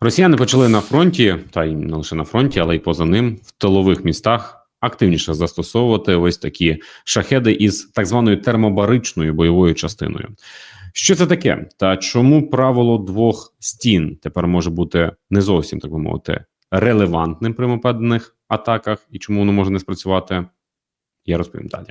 Росіяни почали на фронті, та й не лише на фронті, але й поза ним в тилових містах активніше застосовувати ось такі шахеди із так званою термобаричною бойовою частиною. Що це таке? Та чому правило двох стін тепер може бути не зовсім так би мовити релевантним при мопедних атаках, і чому воно може не спрацювати? Я розповім далі.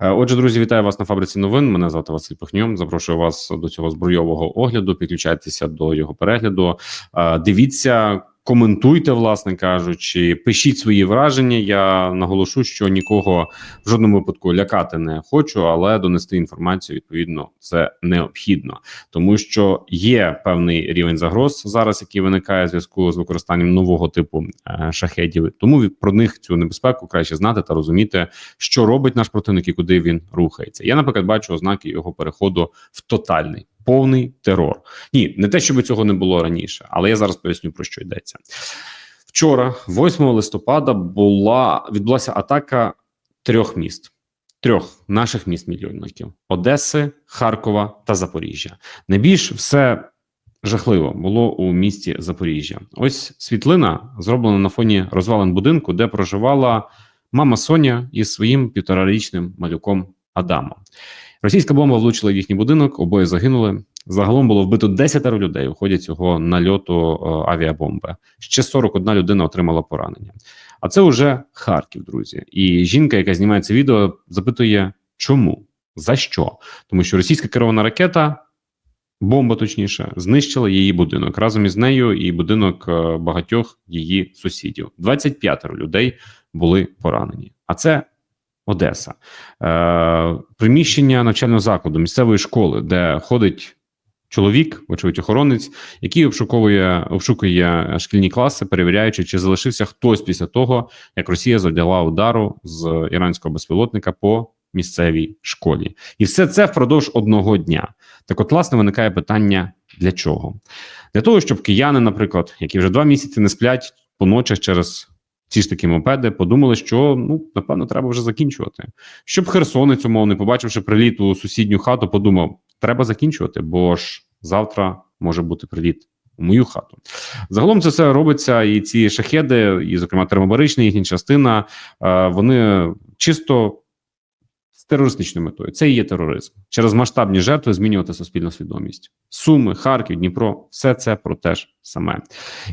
Е, Отже, друзі, вітаю вас на фабриці новин. Мене звати Василь Пихньом. Запрошую вас до цього збройового огляду. Підключайтеся до його перегляду. Е, Дивіться, коментуйте, власне кажучи, пишіть свої враження. Я наголошу, що нікого в жодному випадку лякати не хочу, але донести інформацію відповідно це необхідно, тому що є певний рівень загроз зараз, який виникає в зв'язку з використанням нового типу е, шахедів. Тому про них цю небезпеку краще знати та розуміти, що робить наш противник і куди він рухається. Я, наприклад, бачу ознаки його переходу в тотальний. Повний терор. Ні, не те, щоб цього не було раніше, але я зараз поясню про що йдеться. Вчора, 8 листопада, була відбулася атака трьох міст, трьох наших міст мільйонників: Одеси, Харкова та Запоріжжя. Найбільш все жахливо було у місті Запоріжжя. Ось світлина зроблена на фоні розвалин будинку, де проживала мама Соня із своїм півторарічним малюком Адамом. Російська бомба влучила в їхній будинок, обоє загинули. Загалом було вбито 10 людей у ході цього нальоту е, авіабомби. Ще 41 людина отримала поранення. А це вже Харків, друзі. І жінка, яка знімає це відео, запитує, чому? За що? Тому що російська керована ракета, бомба точніше, знищила її будинок разом із нею і будинок е, багатьох її сусідів. 25 людей були поранені. А це Одеса, е, приміщення навчального закладу місцевої школи, де ходить чоловік, вочевидь охоронець, який обшуковує обшукує шкільні класи, перевіряючи, чи залишився хтось після того, як Росія завдала удару з іранського безпілотника по місцевій школі, і все це впродовж одного дня. Так, от, власне, виникає питання: для чого? Для того, щоб кияни, наприклад, які вже два місяці не сплять по ночах через ці ж такі мопеди, подумали, що ну напевно треба вже закінчувати. Щоб херсонець, умовний, побачивши приліт у сусідню хату, подумав: треба закінчувати, бо ж завтра може бути приліт у мою хату. Загалом це все робиться, і ці шахеди, і, зокрема, термобаричні їхня частина, е, вони чисто терористичною метою. Це і є тероризм. Через масштабні жертви змінювати суспільну свідомість. Суми, Харків, Дніпро, все це про те ж саме.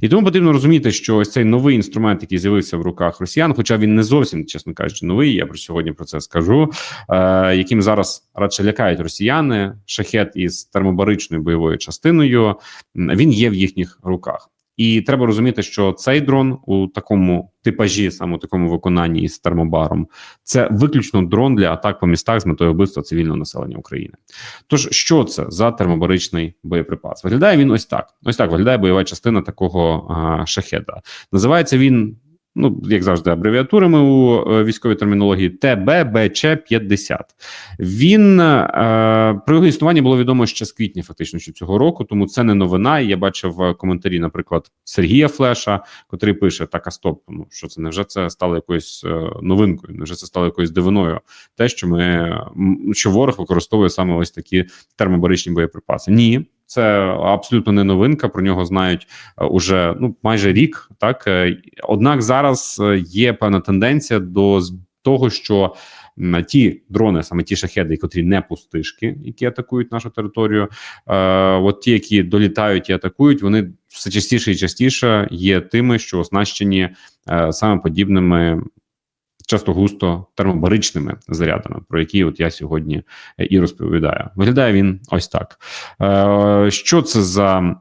І тому потрібно розуміти, що ось цей новий інструмент, який з'явився в руках росіян, хоча він не зовсім, чесно кажучи, новий. Я про сьогодні про це скажу. Е, яким зараз радше лякають росіяни, шахет із термобаричною бойовою частиною. Він є в їхніх руках. І треба розуміти, що цей дрон у такому типажі, саме у такому виконанні із термобаром, це виключно дрон для атак по містах з метою вбивства цивільного населення України. Тож, що це за термобаричний боєприпас? Виглядає він ось так: ось так виглядає бойова частина такого а, шахеда. Називається він. Ну, як завжди, абревіатурами у е, військовій термінології ТББЧ-50. Він е, про його існування було відомо ще з квітня, фактично що цього року, тому це не новина. І я бачив е, коментарі, наприклад, Сергія Флеша, котрий пише: так, а стоп, ну що це невже це стало якоюсь е, новинкою? Невже це стало якоюсь дивиною? Те, що ми що ворог використовує саме ось такі термобаричні боєприпаси? Ні. Це абсолютно не новинка. Про нього знають е, уже ну майже рік. Так Е, однак зараз е, є певна тенденція до того, що м, ті дрони, саме ті шахеди, котрі не пустишки, які атакують нашу територію, е, от ті, які долітають і атакують, вони все частіше і частіше є тими, що оснащені е, саме подібними. Часто густо термобаричними зарядами, про які от я сьогодні е, і розповідаю. Виглядає він ось так. Е, Що це за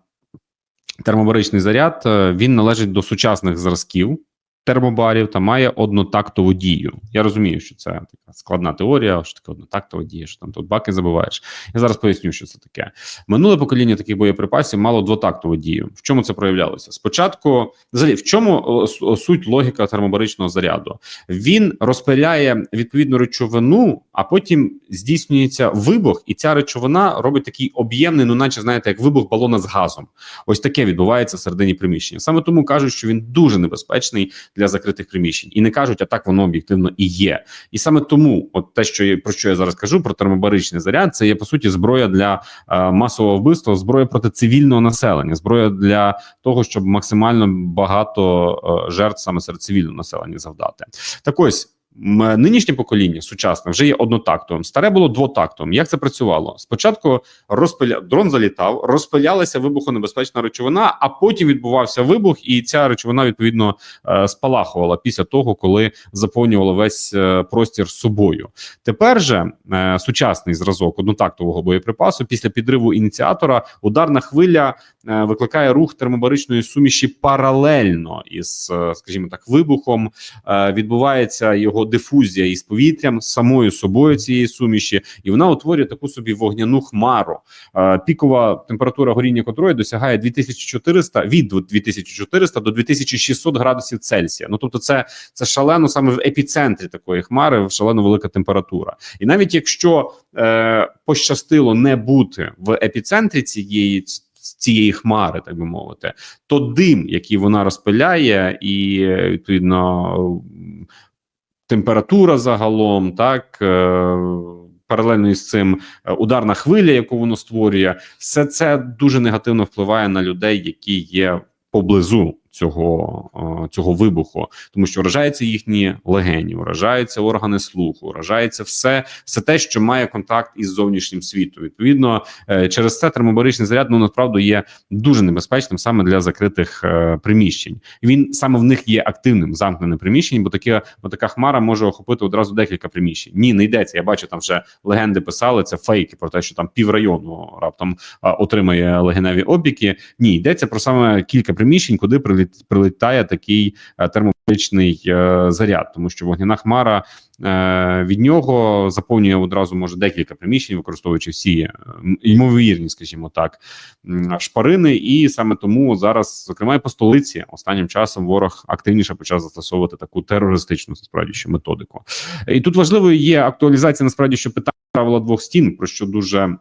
термобаричний заряд? Е, Він належить до сучасних зразків термобарів та має однотактову дію. Я розумію, що це така складна теорія, що таке однотактова дія, що там тут баки забуваєш. Я зараз поясню, що це таке. Минуле покоління таких боєприпасів мало двотактову дію. В чому це проявлялося? Спочатку, взагалі, в чому суть логіка термобаричного заряду? Він розпиляє відповідну речовину, а потім здійснюється вибух, і ця речовина робить такий об'ємний, ну наче знаєте, як вибух балона з газом. Ось таке відбувається всередині приміщення. Саме тому кажуть, що він дуже небезпечний для закритих приміщень, і не кажуть, а так воно об'єктивно і є. І саме тому, от те, що я про що я зараз кажу, про термобаричний заряд, це є по суті зброя для е, масового вбивства, зброя проти цивільного населення, зброя для того, щоб максимально багато е, жертв саме серед цивільного населення завдати. Так ось. Нинішнє покоління сучасне вже є однотактовим. Старе було двотактовим. Як це працювало? Спочатку розпиля... дрон залітав, розпилялася вибухонебезпечна речовина, а потім відбувався вибух, і ця речовина відповідно е, спалахувала після того, коли заповнювала весь е, простір собою. Тепер же е, сучасний зразок однотактового боєприпасу після підриву ініціатора ударна хвиля викликає рух термобаричної суміші паралельно із, скажімо так, вибухом. Відбувається його дифузія із повітрям, самою собою цієї суміші, і вона утворює таку собі вогняну хмару. Е, пікова температура горіння котрої досягає 2400, від 2400 до 2600 градусів Цельсія. Ну тобто, це, це шалено саме в епіцентрі такої хмари, шалено велика температура. І навіть якщо е, пощастило не бути в епіцентрі цієї цієї хмари, так би мовити, то дим, який вона розпиляє, і відповідно температура загалом, так. Е, Паралельно із цим е, ударна хвиля, яку воно створює, все це дуже негативно впливає на людей, які є поблизу цього, цього вибуху, тому що вражаються їхні легені, вражаються органи слуху, вражається все, все те, що має контакт із зовнішнім світом. Відповідно, е, через це термобаричний заряд ну насправді є дуже небезпечним саме для закритих е, приміщень. Він саме в них є активним замкненим приміщенням, бо таке, бо така хмара може охопити одразу декілька приміщень. Ні, не йдеться. Я бачу, там вже легенди писали це фейки про те, що там піврайону раптом отримає легеневі опіки. Ні, йдеться про саме кілька приміщень, куди приліт, прилітає такий е, термобаричний е, заряд, тому що вогняна хмара е, від нього заповнює одразу може декілька приміщень, використовуючи всі ймовірні, скажімо так, шпарини. І саме тому зараз, зокрема, і по столиці, останнім часом ворог активніше почав застосовувати таку терористичну насправді що методику. І тут важливою є актуалізація насправді, що питання правила двох стін, про що дуже.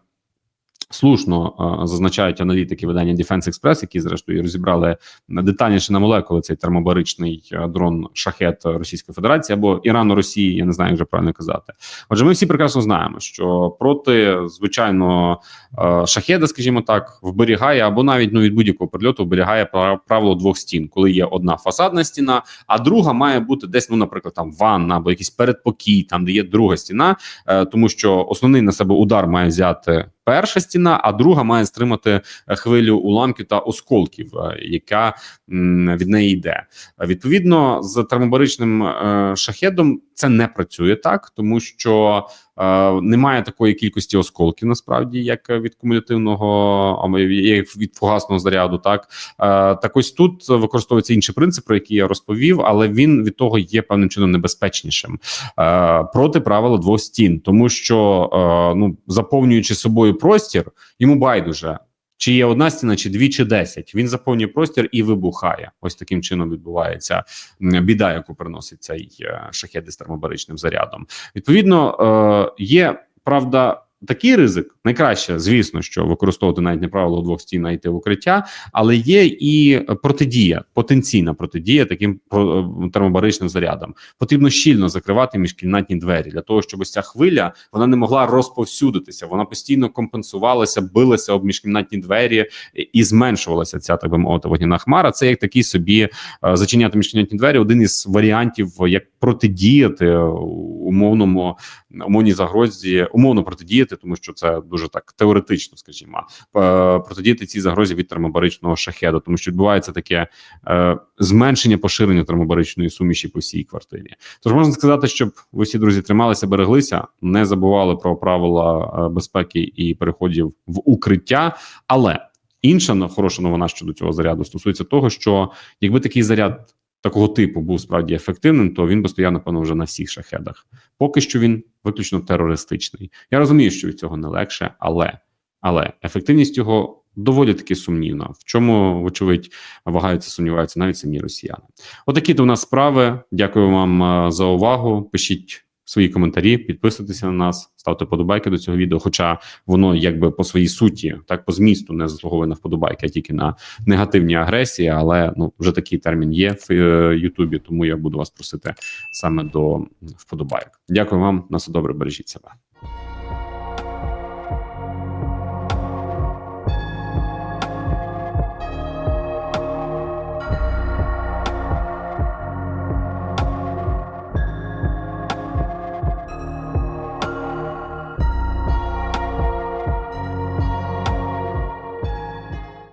Слушно зазначають аналітики видання Defense Express, які зрештою розібрали детальніше на молекули цей термобаричний дрон шахет Російської Федерації або Ірану Росії. Я не знаю, як вже правильно казати. Отже, ми всі прекрасно знаємо, що проти звичайно шахеда, скажімо так, вберігає або навіть ну від будь-якого прильоту вберігає пра- правило двох стін, коли є одна фасадна стіна, а друга має бути десь, ну, наприклад, там ванна або якийсь передпокій, там де є друга стіна, е, тому що основний на себе удар має взяти перша стіна, а друга має стримати е, хвилю уламків та осколків, е, яка від неї йде. Відповідно, з термобаричним е, шахедом це не працює так, тому що немає такої кількості осколків, насправді, як від кумулятивного як від фугасного заряду. Так е, так ось тут використовується інший принцип, про який я розповів, але він від того є певним чином небезпечнішим е, проти правила двох стін, тому що е, ну заповнюючи собою простір, йому байдуже. Чи є одна стіна, чи дві, чи десять. Він заповнює простір і вибухає. Ось таким чином відбувається біда, яку приносить цей е, шахет із термобаричним зарядом. Відповідно, е, є правда. Такий ризик найкраще, звісно, що використовувати навіть не правило двох стін, а йти в укриття, але є і протидія, потенційна протидія таким е, термобаричним зарядам. Потрібно щільно закривати міжкімнатні двері для того, щоб ось ця хвиля вона не могла розповсюдитися. Вона постійно компенсувалася, билася об міжкімнатні двері і зменшувалася ця так би мовити вогняна хмара. Це як такий собі е, зачиняти міжкімнатні двері. Один із варіантів, як протидіяти е, умовному умовній загрозі, умовно протидіяти, тому що це дуже так теоретично, скажімо, е, протидіяти цій загрозі від термобаричного шахеду, тому що відбувається таке е, зменшення поширення термобаричної суміші по всій квартирі. Тож можна сказати, щоб ви всі друзі трималися, береглися, не забували про правила е, безпеки і переходів в укриття, але. Інша хороша новина щодо цього заряду стосується того, що якби такий заряд такого типу був справді ефективним, то він би стояв, напевно, вже на всіх шахедах. Поки що він виключно терористичний. Я розумію, що від цього не легше, але але ефективність його доволі таки сумнівна. В чому, вочевидь, вагаються, сумніваються навіть самі росіяни. Отакі От до нас справи. Дякую вам е, за увагу. Пишіть свої коментарі, підписуйтеся на нас, ставте подобайки до цього відео. Хоча воно якби по своїй суті, так по змісту не заслуговує на вподобайки, а тільки на негативні агресії. Але ну вже такий термін є в е, Ютубі, тому я буду вас просити саме до вподобайок. Дякую вам на все добре. Бережіть себе.